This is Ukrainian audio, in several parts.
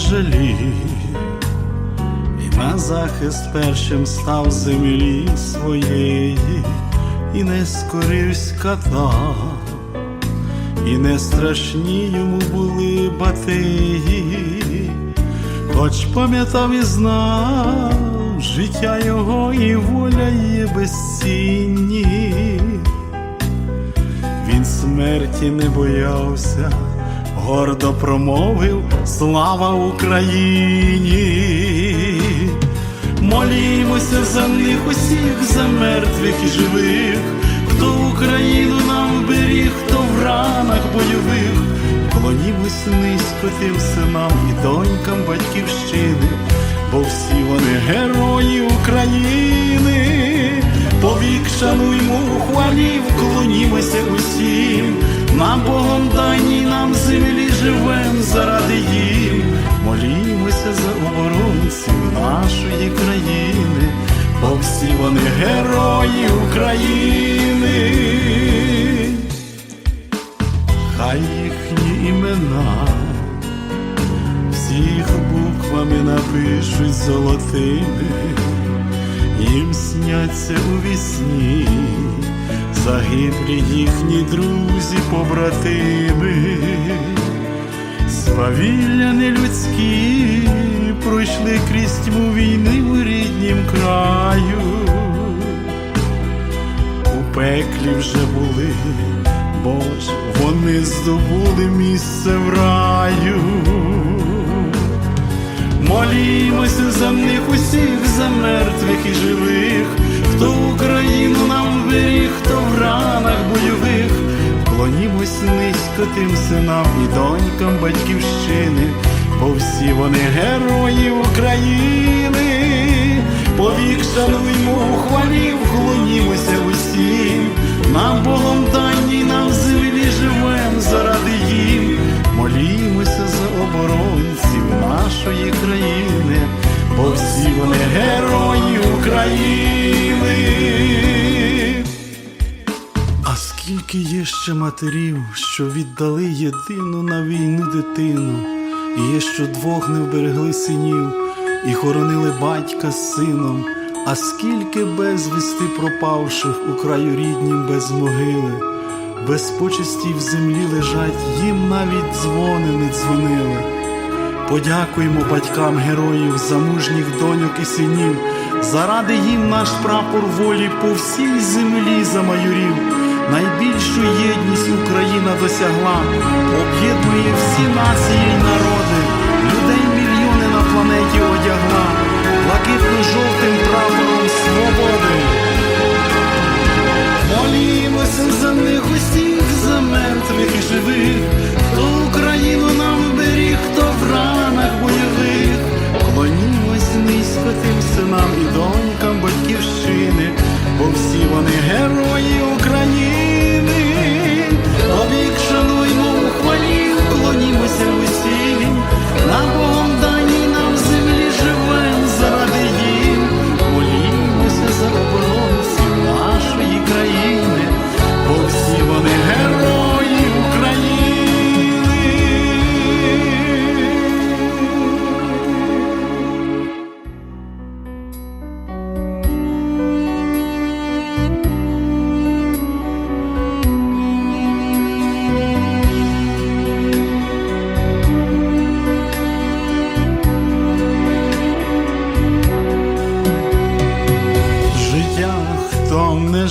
жалій, і на захист першим став землі своєї, і не скоривсь ката, і не страшні йому були батиї, хоч пам'ятав і знав, життя його і воля є безцінні. Він смерті не боявся, гордо промовив слава Україні. Молімося за них усіх, за мертвих і живих, хто Україну нам беріг, хто в ранах бойових. Клонімось низько тим синам і донькам батьківщини, бо всі вони герої України. Повік шануймо у хвалі, вклонімося усім, нам Богом даній нам землі живем заради їм, молімося за оборонців нашої країни, бо всі вони герої України, хай їхні імена всіх буквами напишуть золотими їм сняться у вісні, загиблі їхні друзі, побратими, свавілля нелюдські пройшли крізь тьму війни в ріднім краю, у пеклі вже були, бо ж вони здобули місце в раю. Молімося за них усіх, за мертвих і живих, хто Україну нам беріг, хто в ранах бойових, клонімось низько тим синам і донькам батьківщини, бо всі вони герої України, повік шануймо у хвалі, вклонімося усім, нам Богом дані, нам землі живем заради їм, молімося за оборонців нашої країни, всі вони герої України. А скільки є ще матерів, що віддали єдину на війну дитину, і є, що двох не вберегли синів, і хоронили батька з сином, а скільки безвісти пропавших у краю ріднім без могили, без почесті в землі лежать, їм навіть дзвони не дзвонили. Подякуємо батькам героїв, за мужніх доньок і синів, заради їм наш прапор волі по всій землі замайорів. Найбільшу єдність Україна досягла, об'єднує всі нації й народи, людей мільйони на планеті одягла,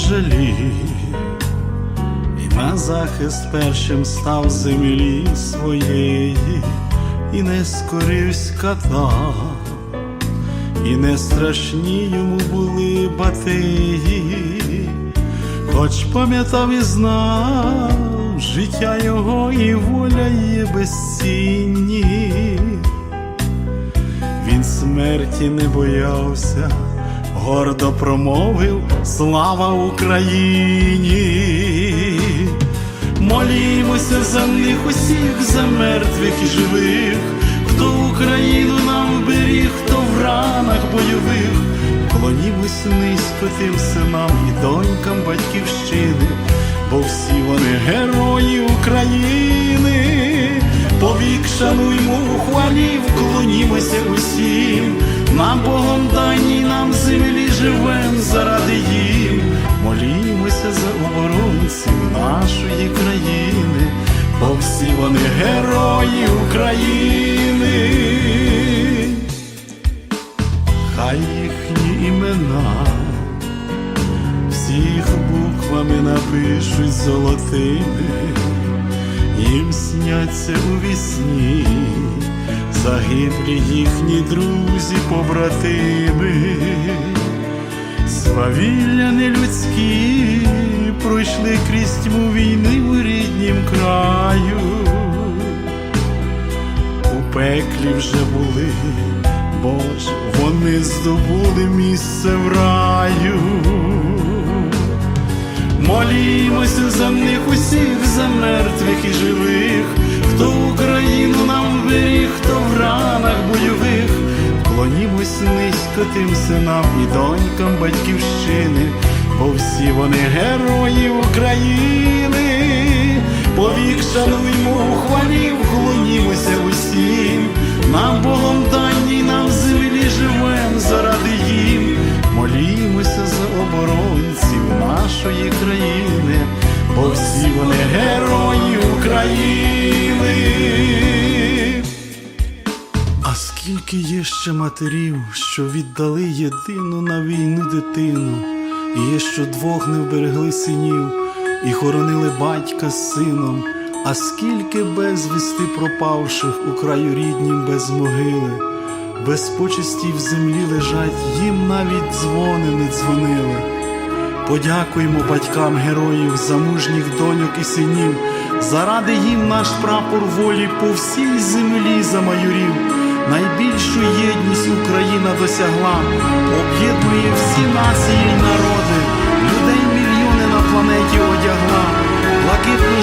жалій, і на захист першим став землі своєї, і не скоривсь ката, і не страшні йому були батиї, хоч пам'ятав і знав, життя його і воля є безцінні. Він смерті не боявся, гордо промовив слава Україні. Молімося за них усіх, за мертвих і живих, хто Україну нам беріг, хто в ранах бойових, клонімось низько тим синам і донькам батьківщини, бо всі вони герої України, повік шануймо у хвалі, вклонімося усім, нам Богом даній нам землі живем заради їм, молімося за оборонців нашої країни, бо всі вони герої України, хай їхні імена всіх буквами напишуть золотими, їм сняться у вісні, загиблі їхні друзі, побратими, свавілля нелюдські пройшли крізь тьму війни у ріднім краю у пеклі вже були, бо ж вони здобули місце в раю. Молімося за них усіх, за мертвих і живих, хто Україну нам беріг, хто в ранах бойових, клонімось низько тим синам і донькам батьківщини, бо всі вони герої України, повік шануймо у хвалі, вклонімося усім, нам Богом даній, нам землі живем заради їм, молімося за оборонців нашої країни, бо всі вони герої України. Скільки є ще матерів, що віддали єдину на війну дитину, і є, що двох не вберегли синів, і хоронили батька з сином, а скільки безвісти пропавших у краю ріднім без могили, без почесті в землі лежать, їм навіть дзвони не дзвонили. Подякуємо батькам героїв, за мужніх доньок і синів, заради їм наш прапор волі по всій землі замайорів. Найбільшу єдність Україна досягла, об'єднує всі нації й народи, людей мільйони на планеті одягла, блакитно